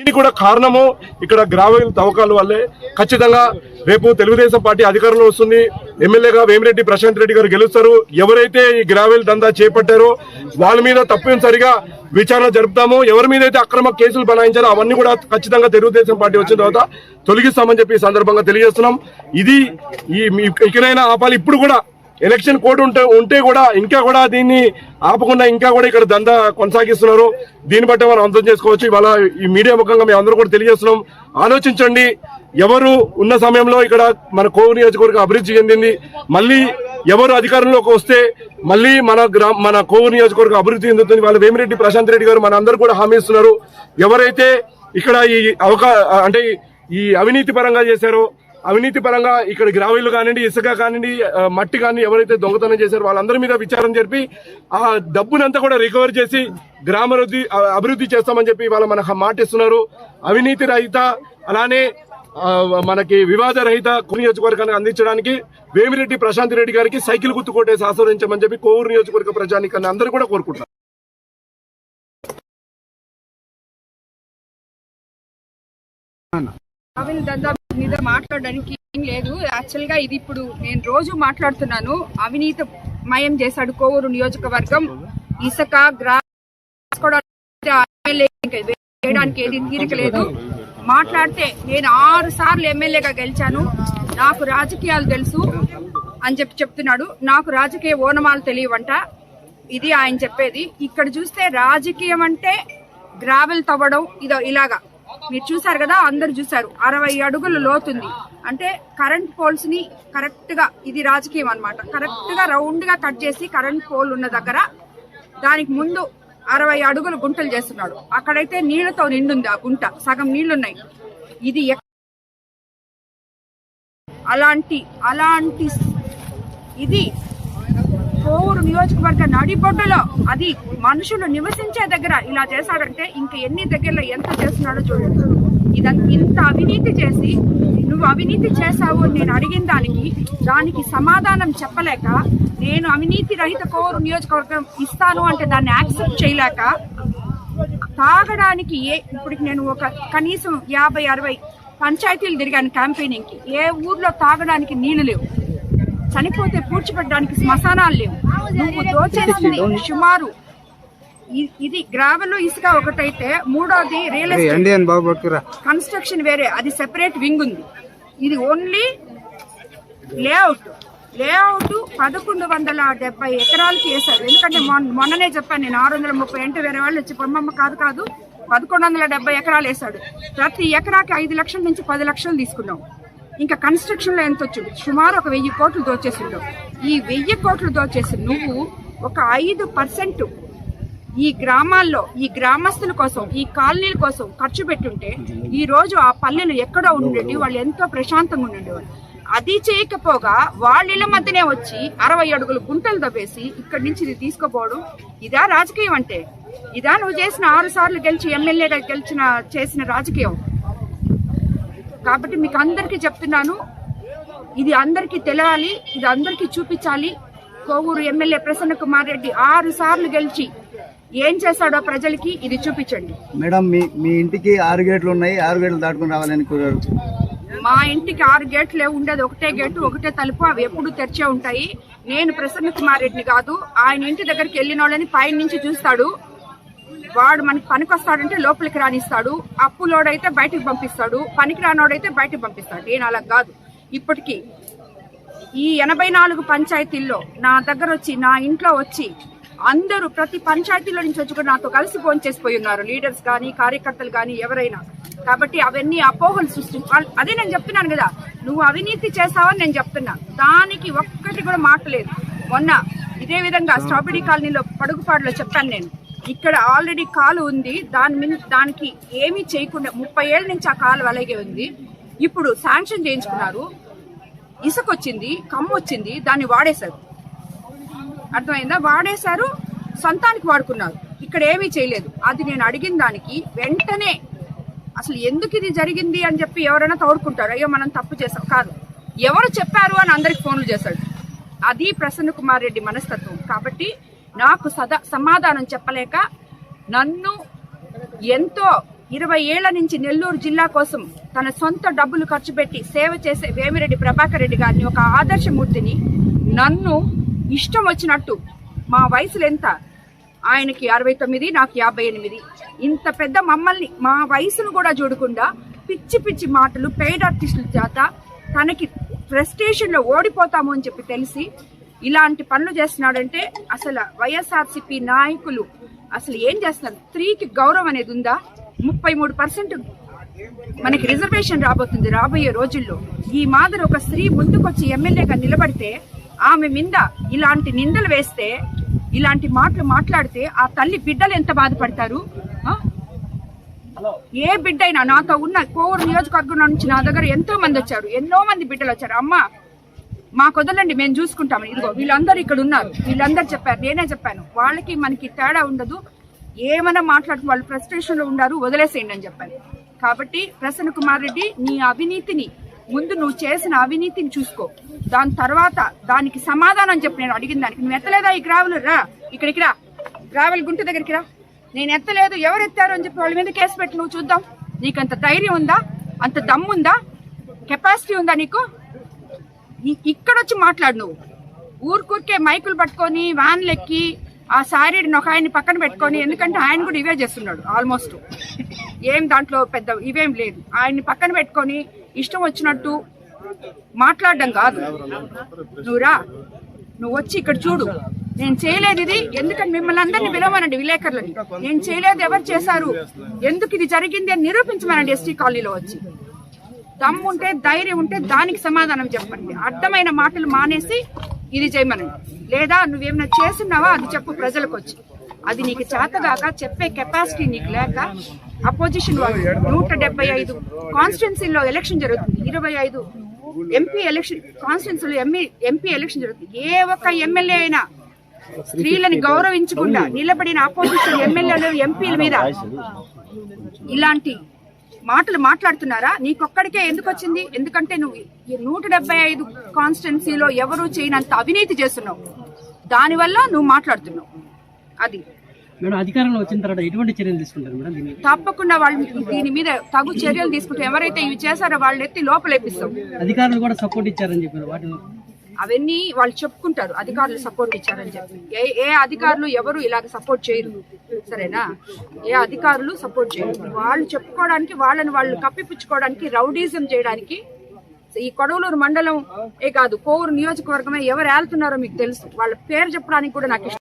దీనికి కూడా కారణము ఇక్కడ గ్రావెల్ తవ్వకాల వల్లే. ఖచ్చితంగా రేపు తెలుగుదేశం పార్టీ అధికారంలో వస్తుంది. ఎమ్మెల్యేగా వేమిరెడ్డి ప్రశాంత్ రెడ్డి గారు గెలుస్తారు. ఎవరైతే ఈ గ్రావెల్ దందా చేపట్టారో వాళ్ళ మీద తప్పనిసరిగా విచారణ జరుపుతాము ఎవరి మీద అయితే అక్రమ కేసులు బనాయించారో అవన్నీ కూడా ఖచ్చితంగా తెలుగుదేశం పార్టీ వచ్చిన తర్వాత తొలగిస్తామని చెప్పి ఈ సందర్భంగా తెలియజేస్తున్నాం. ఇది ఈ ఇకనైనా ఆపాలి. ఇప్పుడు కూడా ఎలక్షన్ కోడ్ ఉంటే ఉంటే కూడా ఇంకా కూడా దీన్ని ఆపకుండా ఇంకా కూడా ఇక్కడ దందా కొనసాగిస్తున్నారు. దీన్ని బట్టి మనం అర్థం చేసుకోవచ్చు. ఇవాళ ఈ మీడియా ముఖంగా మేము అందరూ కూడా తెలియజేస్తున్నాం. ఆలోచించండి. ఎవరు ఉన్న సమయంలో ఇక్కడ మన కోవు నియోజకవర్గం అభివృద్ధి చెందింది. మళ్ళీ ఎవరు అధికారంలోకి వస్తే మళ్ళీ మన గ్రామ మన కోవు నియోజకవర్గం అభివృద్ధి చెందుతుంది. వాళ్ళ వేమిరెడ్డి ప్రశాంత్ రెడ్డి గారు మన అందరూ కూడా హామీ ఇస్తున్నారు. ఎవరైతే ఇక్కడ ఈ అవకా అంటే ఈ అవినీతి పరంగా చేశారో అవినీతి పరంగా ఇక్కడ గ్రామీణులు కానివ్వండి ఇసుక కానివ్వండి మట్టి కానీ ఎవరైతే దొంగతనం చేశారో వాళ్ళందరి మీద విచారం జరిపి ఆ డబ్బునంతా కూడా రికవర్ చేసి గ్రామాభివృద్ధి అభివృద్ధి చేస్తామని చెప్పి వాళ్ళు మనకు మాట ఇస్తున్నారు అవినీతి రహిత అలానే మనకి వివాద రహిత కోవూరు నియోజకవర్గాన్ని అందించడానికి వేమిరెడ్డి ప్రశాంత్ రెడ్డి గారికి సైకిల్ గుర్తు ఆస్వాదించమని చెప్పి కోవూరు నియోజకవర్గ ప్రజానికాన్ని అందరూ కూడా కోరుకుంటున్నారు. మీద మాట్లాడడానికి ఏం లేదు. యాక్చువల్గా ఇది ఇప్పుడు నేను రోజు మాట్లాడుతున్నాను. అవినీతి మయం చేశాడు కోవూరు నియోజకవర్గం. ఇసుక చేయడానికి ఏది తీరిక లేదు. మాట్లాడితే నేను ఆరు సార్లు ఎమ్మెల్యేగా గెలిచాను. నాకు రాజకీయాలు తెలుసు అని చెప్పి చెప్తున్నాడు. నాకు రాజకీయ ఓనమాలు తెలియవంట. ఇది ఆయన చెప్పేది. ఇక్కడ చూస్తే రాజకీయం అంటే గ్రావెల్ తవ్వడం. ఇదో ఇలాగా. మీరు చూసారు కదా అందరు చూసారు అరవై అడుగుల లోతుంది అంటే కరెంట్ పోల్స్ని కరెక్ట్గా ఇది రాజకీయం అన్నమాట. కరెక్ట్గా రౌండ్గా కట్ చేసి కరెంట్ పోల్ ఉన్న దగ్గర దానికి ముందు అరవై అడుగులు గుంటలు చేస్తున్నాడు. అక్కడైతే నీళ్ళతో నిండుంది ఆ గుంట. సగం నీళ్ళున్నాయి. ఇది అలాంటి అలాంటి ఇది కోవూరు నియోజకవర్గ నడిబొడ్డులో అది మనుషులు నివసించే దగ్గర ఇలా చేశాడంటే ఇంక ఎన్ని దగ్గరలో ఎంత చేస్తున్నాడో చూడండి. ఇదంత ఇంత అవినీతి చేసి నువ్వు అవినీతి చేశావు అని నేను అడిగిన దానికి దానికి సమాధానం చెప్పలేక నేను అవినీతి రహిత కోవూరు నియోజకవర్గం ఇస్తాను అంటే దాన్ని యాక్సెప్ట్ చేయలేక తాగడానికి ఏ ఇప్పటికి నేను ఒక కనీసం యాభై అరవై పంచాయతీలు తిరిగాను క్యాంపెయినింగ్కి. ఏ ఊర్లో తాగడానికి నీళ్ళు లేవు. చనిపోతే పూడ్చిపెట్టడానికి శ్మశానాలు లేవు. నువ్వు దోచేసింది సుమారు ఇది గ్రావెల్ ఇసుక ఒకటైతే మూడోది రియల్ ఎస్టేట్. కన్స్ట్రక్షన్ వేరే అది సెపరేట్ వింగ్ ఉంది. ఇది ఓన్లీ లేఅవుట్. లేఅవుట్ పదకొండు వందల డెబ్బై ఎకరాలకి వేశారు. ఎందుకంటే మొన్న- మొన్ననే చెప్పాను నేను ఆరు వందల ముప్పై అంటే వేరే వాళ్ళు వచ్చి పొమ్మమ్మ కాదు కాదు పదకొండు వందల డెబ్బై ఎకరాలు వేశాడు. ప్రతి ఎకరాకి ఐదు లక్షల నుంచి పది లక్షలు తీసుకున్నాం. ఇంకా కన్స్ట్రక్షన్లో ఎంత వచ్చింది సుమారు ఒక వెయ్యి కోట్లు దోచేసిండు. ఈ వెయ్యి కోట్లు దోచేసి నువ్వు ఒక ఐదు పర్సెంట్ ఈ గ్రామాల్లో ఈ గ్రామస్తుల కోసం ఈ కాలనీల కోసం ఖర్చు పెట్టుంటే ఈ రోజు ఆ పల్లెలు ఎక్కడో ఉండేవి వాళ్ళు ఎంతో ప్రశాంతంగా ఉండేవాళ్ళు అది చేయకపోగా వాళ్ళ ఇళ్ళ మధ్యనే వచ్చి అరవై అడుగులు గుంటలు దవ్వేసి ఇక్కడి నుంచి ఇది తీసుకుపోవడం ఇదా రాజకీయం అంటే. ఇదా నువ్వు చేసిన ఆరు సార్లు గెలిచి ఎమ్మెల్యేగా గెలిచిన చేసిన రాజకీయం. కాబట్టి మీకు అందరికీ చెప్తున్నాను. ఇది అందరికీ తెలియాలి ఇది అందరికీ చూపించాలి. కోవూరు ఎమ్మెల్యే ప్రసన్న కుమార్ రెడ్డి ఆరు సార్లు గెలిచి ఏం చేశాడో ప్రజలకి ఇది చూపించండి. మేడం మీ మీ ఇంటికి ఆరు గేట్లు ఉన్నాయి ఆరు గేట్లు దాటుకుని రావాలని కోరారు. మా ఇంటికి ఆరు గేట్లు ఉండేది ఒకటే గేటు ఒకటే తలుపు అవి ఎప్పుడు తెరిచే ఉంటాయి. నేను ప్రసన్న కుమార్ రెడ్డిని కాదు ఆయన ఇంటి దగ్గరికి వెళ్ళిన వాళ్ళని పైన నుంచి చూస్తాడు. వాడు మనకి పనికొస్తాడంటే లోపలికి రానిస్తాడు. అప్పులోడైతే బయటికి పంపిస్తాడు. పనికి రానోడైతే బయటికి పంపిస్తాడు. నేను అలా కాదు. ఇప్పటికీ ఈ ఎనభై నాలుగు పంచాయతీల్లో నా దగ్గర వచ్చి నా ఇంట్లో వచ్చి అందరూ ప్రతి పంచాయతీలో నుంచి వచ్చి కూడా నాతో కలిసి ఫోన్ చేసిపోయి ఉన్నారు. లీడర్స్ కానీ కార్యకర్తలు కానీ ఎవరైనా. కాబట్టి అవన్నీ అపోహలు సృష్టి అదే నేను చెప్తున్నాను కదా. నువ్వు అవినీతి చేస్తావని నేను చెప్తున్నా. దానికి ఒక్కటి కూడా మాట లేదు. మొన్న ఇదే విధంగా స్ట్రాబెరీ కాలనీలో పడుగుపాడులో చెప్పాను నేను. ఇక్కడ ఆల్రెడీ కాలు ఉంది. దాని మీద దానికి ఏమీ చేయకుండా ముప్పై ఏళ్ళ నుంచి ఆ కాలు అలాగే ఉంది. ఇప్పుడు శాంక్షన్ చేయించుకున్నారు. ఇసుక వచ్చింది కమ్ము వచ్చింది దాన్ని వాడేశారు. అర్థమైందా? వాడేశారు సొంతానికి వాడుకున్నారు. ఇక్కడ ఏమీ చేయలేదు. అది నేను అడిగిన దానికి వెంటనే అసలు ఎందుకు ఇది జరిగింది అని చెప్పి ఎవరైనా తోడుకుంటారు? అయ్యో మనం తప్పు చేసాం కాదు. ఎవరు చెప్పారు అని అందరికి ఫోన్లు చేశాడు. అది ప్రసన్న కుమార్ రెడ్డి మనస్తత్వం. కాబట్టి నాకు సదా సమాధానం చెప్పలేక నన్ను ఎంతో ఇరవై ఏళ్ళ నుంచి నెల్లూరు జిల్లా కోసం తన సొంత డబ్బులు ఖర్చు పెట్టి సేవ చేసే వేమిరెడ్డి ప్రభాకర్ రెడ్డి గారిని ఒక ఆదర్శమూర్తిని నన్ను ఇష్టం వచ్చినట్టు మా వయసులు ఎంత? ఆయనకి అరవై తొమ్మిది నాకు యాభై ఎనిమిది. ఇంత పెద్ద మమ్మల్ని మా వయసును కూడా చూడకుండా పిచ్చి పిచ్చి మాటలు పెయిడ్ ఆర్టిస్టుల చేత తనకి ప్రెస్టేషన్లో ఓడిపోతాము అని చెప్పి తెలిసి ఇలాంటి పనులు చేస్తున్నాడంటే అసలు వైఎస్ఆర్సీపీ నాయకులు అసలు ఏం చేస్తున్నారు స్త్రీకి గౌరవం అనేది ఉందా? ముప్పై మూడు పర్సెంట్ మనకి రిజర్వేషన్ రాబోతుంది రాబోయే రోజుల్లో. ఈ మాదిరి ఒక స్త్రీ ముందుకొచ్చి ఎమ్మెల్యేగా నిలబడితే ఆమె మీద ఇలాంటి నిందలు వేస్తే ఇలాంటి మాటలు మాట్లాడితే ఆ తల్లి బిడ్డలు ఎంత బాధపడతారు? ఏ బిడ్డ అయినా నాతో ఉన్న కోవూరు నియోజకవర్గం నుంచి నా దగ్గర ఎంతో మంది వచ్చారు. ఎన్నో మంది బిడ్డలు వచ్చారు. అమ్మ మా వదలండి మేము చూసుకుంటాం. ఇదిగో వీళ్ళందరూ ఇక్కడ ఉన్నారు. వీళ్ళందరూ చెప్పారు నేనే చెప్పాను. వాళ్ళకి మనకి తేడా ఉండదు. ఏమైనా మాట్లాడుకు వాళ్ళు ఫ్రస్ట్రేషన్లో ఉన్నారు వదిలేసేయండి అని చెప్పాను. కాబట్టి ప్రసన్న కుమార్ రెడ్డి నీ అవినీతిని ముందు నువ్వు చేసిన అవినీతిని చూసుకో. దాని తర్వాత దానికి సమాధానం చెప్పి. నేను అడిగిన దానికి. నువ్వు ఎత్తలేదా ఈ గ్రావెల్ రా. ఇక్కడికి రా. గ్రావెల్ గుంట దగ్గరికి రా. నేను ఎత్తలేదు. ఎవరు ఎత్తారు అని చెప్పి వాళ్ళ మీద కేసు పెట్టి. నువ్వు చూద్దాం. నీకు అంత ధైర్యం ఉందా? అంత దమ్ముందా? కెపాసిటీ ఉందా నీకు? ఇక్కడ వచ్చి మాట్లాడు నువ్వు. ఊరికూరికే మైకులు పట్టుకొని వ్యాన్లు ఎక్కి ఆ శారీడు ఒక ఆయన్ని పక్కన పెట్టుకొని ఎందుకంటే ఆయన కూడా ఇవే చేస్తున్నాడు ఆల్మోస్ట్. ఏం దాంట్లో పెద్ద ఇవేం లేదు. ఆయన్ని పక్కన పెట్టుకొని ఇష్టం వచ్చినట్టు మాట్లాడడం కాదు. నువ్వురా నువ్వు వచ్చి ఇక్కడ చూడు. నేను చేయలేదు ఇది ఎందుకంటే మిమ్మల్ని అందరినీ పిలవమనండి విలేకరులని. నేను చేయలేదు ఎవరు చేశారు? ఎందుకు ఇది జరిగింది అని నిరూపించమనండి ఎస్టీ కాలనీలో వచ్చి. దమ్ము ఉంటే ధైర్యం ఉంటే దానికి సమాధానం చెప్పండి. అడ్డమైన మాటలు మానేసి ఇది చేయమనండి. లేదా నువ్వేమైనా చేస్తున్నావా? అది చెప్పు ప్రజలకు వచ్చి అది నీకు చేతగాక చెప్పే కెపాసిటీ నీకు లేక అపోజిషన్ వాళ్ళు నూట డెబ్బై ఐదు కాన్స్టిట్యున్సీలో ఎలక్షన్ జరుగుతుంది. ఇరవై ఐదు ఎంపీ ఎలక్షన్ కాన్స్టిట్యున్సీలో ఎంపీ ఎంపీ ఎలక్షన్ జరుగుతుంది. ఏ ఒక్క ఎమ్మెల్యే అయినా స్త్రీలని గౌరవించకుండా నిలబడిన అపోజిషన్ ఎమ్మెల్యేలు ఎంపీల మీద ఇలాంటి మాటలు మాట్లాడుతున్నారా? నీకొక్కడికే ఎందుకు వచ్చింది ఎందుకంటే నువ్వు ఈ నూట డెబ్బై ఐదు కాన్స్టిట్యున్సీలో ఎవరు చేయనంత అవినీతి చేస్తున్నావు. దానివల్ల నువ్వు మాట్లాడుతున్నావు. అది. మేడం అధికారంలో వచ్చిన తర్వాత ఎటువంటి చర్యలు తీసుకుంటారు మేడం తప్పకుండా వాళ్ళు దీని మీద తగు చర్యలు తీసుకుంటే ఎవరైతే ఇవి చేశారో వాళ్ళు ఎత్తి లోపలేపిస్తాం. అధికారులు కూడా సపోర్ట్ ఇచ్చారని చెప్పారు. వాటిని అవన్నీ వాళ్ళు చెప్పుకుంటారు. అధికారులు సపోర్ట్ ఇచ్చారని చెప్పి. ఏ ఏ అధికారులు ఎవరు ఇలాగ సపోర్ట్ చేయరు. సరేనా? ఏ అధికారులు సపోర్ట్ చేయరు. వాళ్ళు చెప్పుకోవడానికి వాళ్ళని వాళ్ళు కప్పిపుచ్చుకోవడానికి రౌడీజం చేయడానికి ఈ కొడవలూరు మండలం ఏ కాదు కోవూరు నియోజకవర్గమే ఎవరు వెళ్తున్నారో మీకు తెలుసు. వాళ్ళ పేరు చెప్పడానికి కూడా నాకు ఇష్టం